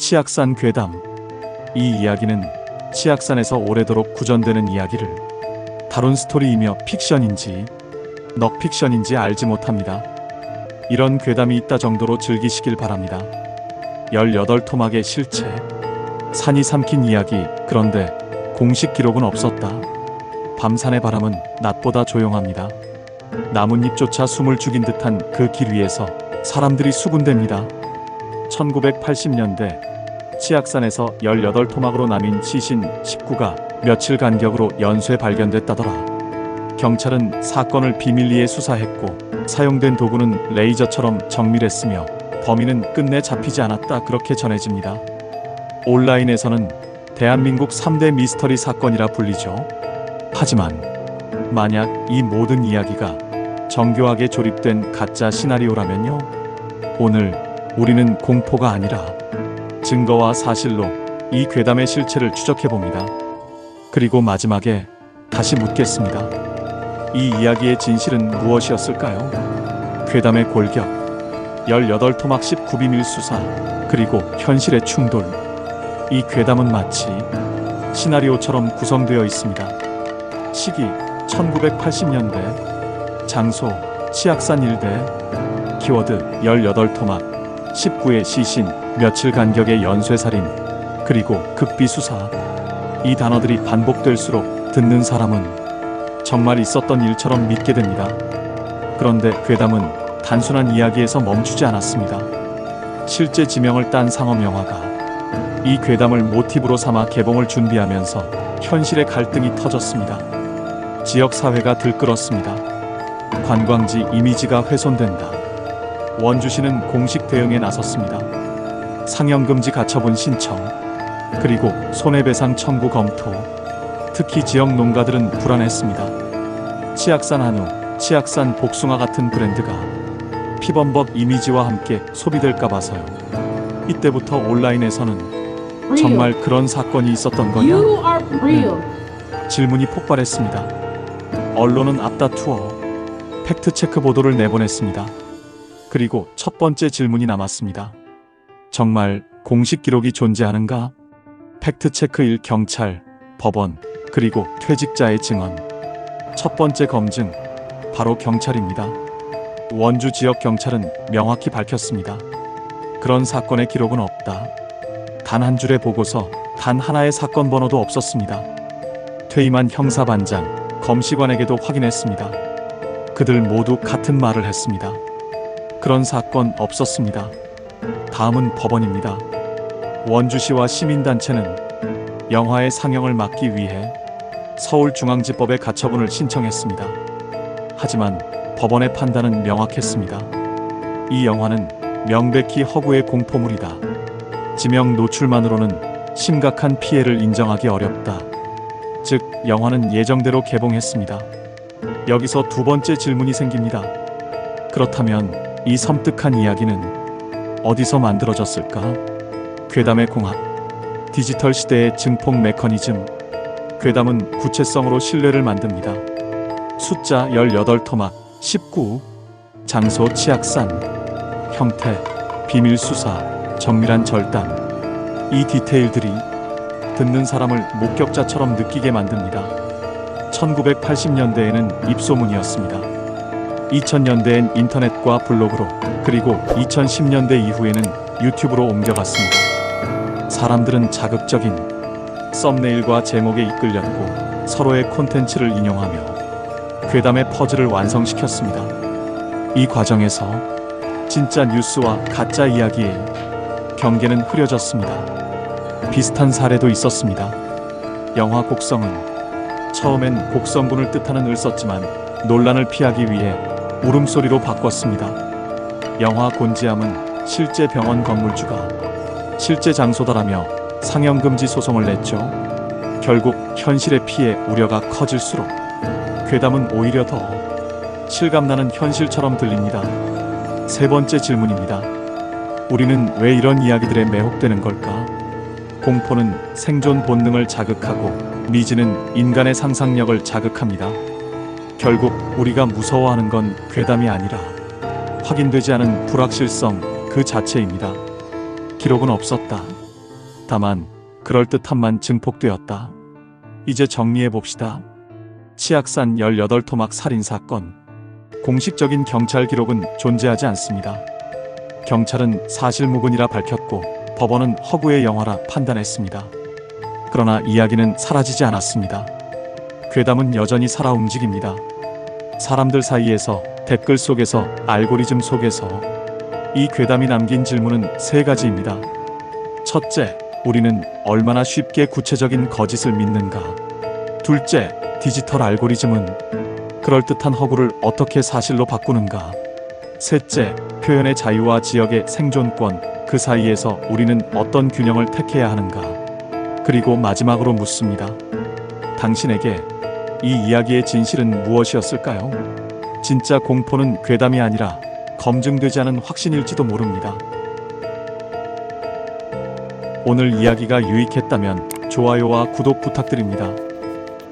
치악산 괴담. 이 이야기는 치악산에서 오래도록 구전되는 이야기를 다룬 스토리이며 픽션인지 넉픽션인지 알지 못합니다. 이런 괴담이 있다 정도로 즐기시길 바랍니다. 18토막의 실체. 산이 삼킨 이야기. 그런데 공식 기록은 없었다. 밤산의 바람은 낮보다 조용합니다. 나뭇잎조차 숨을 죽인 듯한 그 길 위에서 사람들이 수군댑니다. 1980년대 치악산에서 18토막으로 나뉜 시신 19가 며칠 간격으로 연쇄 발견됐다더라. 경찰은 사건을 비밀리에 수사했고 사용된 도구는 레이저처럼 정밀했으며 범인은 끝내 잡히지 않았다 그렇게 전해집니다. 온라인에서는 대한민국 3대 미스터리 사건이라 불리죠. 하지만 만약 이 모든 이야기가 정교하게 조립된 가짜 시나리오라면요. 오늘 우리는 공포가 아니라 증거와 사실로 이 괴담의 실체를 추적해 봅니다. 그리고 마지막에 다시 묻겠습니다. 이 이야기의 진실은 무엇이었을까요? 괴담의 골격, 18토막 19비밀 수사, 그리고 현실의 충돌. 이 괴담은 마치 시나리오처럼 구성되어 있습니다. 시기 1980년대, 장소 치악산 일대, 키워드 18토막, 19의 시신, 며칠 간격의 연쇄살인, 그리고 극비수사. 이 단어들이 반복될수록 듣는 사람은 정말 있었던 일처럼 믿게 됩니다. 그런데 괴담은 단순한 이야기에서 멈추지 않았습니다. 실제 지명을 딴 상업 영화가 이 괴담을 모티브로 삼아 개봉을 준비하면서 현실의 갈등이 터졌습니다. 지역 사회가 들끓었습니다. 관광지 이미지가 훼손된다. 원주시는 공식 대응에 나섰습니다. 상영금지 가처분 신청, 그리고 손해배상 청구 검토. 특히 지역 농가들은 불안했습니다. 치악산 한우, 치악산 복숭아 같은 브랜드가 피범벅 이미지와 함께 소비될까 봐서요. 이때부터 온라인에서는 정말 그런 사건이 있었던 거냐? Real. 질문이 폭발했습니다. 언론은 앞다투어 팩트체크 보도를 내보냈습니다. 그리고 첫 번째 질문이 남았습니다. 정말 공식 기록이 존재하는가? 팩트체크 1 경찰, 법원, 그리고 퇴직자의 증언. 첫 번째 검증, 바로 경찰입니다. 원주 지역 경찰은 명확히 밝혔습니다. 그런 사건의 기록은 없다. 단 한 줄의 보고서, 단 하나의 사건 번호도 없었습니다. 퇴임한 형사반장, 검시관에게도 확인했습니다. 그들 모두 같은 말을 했습니다. 그런 사건 없었습니다. 다음은 법원입니다. 원주시와 시민단체는 영화의 상영을 막기 위해 서울중앙지법에 가처분을 신청했습니다. 하지만 법원의 판단은 명확했습니다. 이 영화는 명백히 허구의 공포물이다. 지명 노출만으로는 심각한 피해를 인정하기 어렵다. 즉, 영화는 예정대로 개봉했습니다. 여기서 두 번째 질문이 생깁니다. 그렇다면 이 섬뜩한 이야기는 어디서 만들어졌을까? 괴담의 공학, 디지털 시대의 증폭 메커니즘. 괴담은 구체성으로 신뢰를 만듭니다. 숫자 18 토막, 19, 장소 치악산, 형태, 비밀 수사, 정밀한 절단. 이 디테일들이 듣는 사람을 목격자처럼 느끼게 만듭니다. 1980년대에는 입소문이었습니다. 2000년대엔 인터넷과 블로그로, 그리고 2010년대 이후에는 유튜브로 옮겨갔습니다. 사람들은 자극적인 썸네일과 제목에 이끌렸고 서로의 콘텐츠를 인용하며 괴담의 퍼즐을 완성시켰습니다. 이 과정에서 진짜 뉴스와 가짜 이야기의 경계는 흐려졌습니다. 비슷한 사례도 있었습니다. 영화 곡성은 처음엔 곡성군을 뜻하는 을 썼지만 논란을 피하기 위해 울음소리로 바꿨습니다. 영화 곤지암은 실제 병원 건물주가 실제 장소다라며 상영금지 소송을 냈죠. 결국 현실의 피해 우려가 커질수록 괴담은 오히려 더 실감나는 현실처럼 들립니다. 세 번째 질문입니다. 우리는 왜 이런 이야기들에 매혹되는 걸까? 공포는 생존 본능을 자극하고 미지는 인간의 상상력을 자극합니다. 결국 우리가 무서워하는 건 괴담이 아니라 확인되지 않은 불확실성 그 자체입니다. 기록은 없었다. 다만 그럴듯함만 증폭되었다. 이제 정리해 봅시다. 치악산 18토막 살인 사건. 공식적인 경찰 기록은 존재하지 않습니다. 경찰은 사실무근이라 밝혔고 법원은 허구의 영화라 판단했습니다. 그러나 이야기는 사라지지 않았습니다. 괴담은 여전히 살아 움직입니다. 사람들 사이에서 댓글 속에서 알고리즘 속에서 이 괴담이 남긴 질문은 세 가지입니다. 첫째, 우리는 얼마나 쉽게 구체적인 거짓을 믿는가? 둘째, 디지털 알고리즘은 그럴듯한 허구를 어떻게 사실로 바꾸는가? 셋째, 표현의 자유와 지역의 생존권, 그 사이에서 우리는 어떤 균형을 택해야 하는가? 그리고 마지막으로 묻습니다. 당신에게 이 이야기의 진실은 무엇이었을까요? 진짜 공포는 괴담이 아니라 검증되지 않은 확신일지도 모릅니다. 오늘 이야기가 유익했다면 좋아요와 구독 부탁드립니다.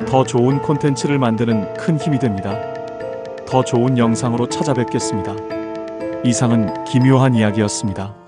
더 좋은 콘텐츠를 만드는 큰 힘이 됩니다. 더 좋은 영상으로 찾아뵙겠습니다. 이상은 기묘한 이야기였습니다.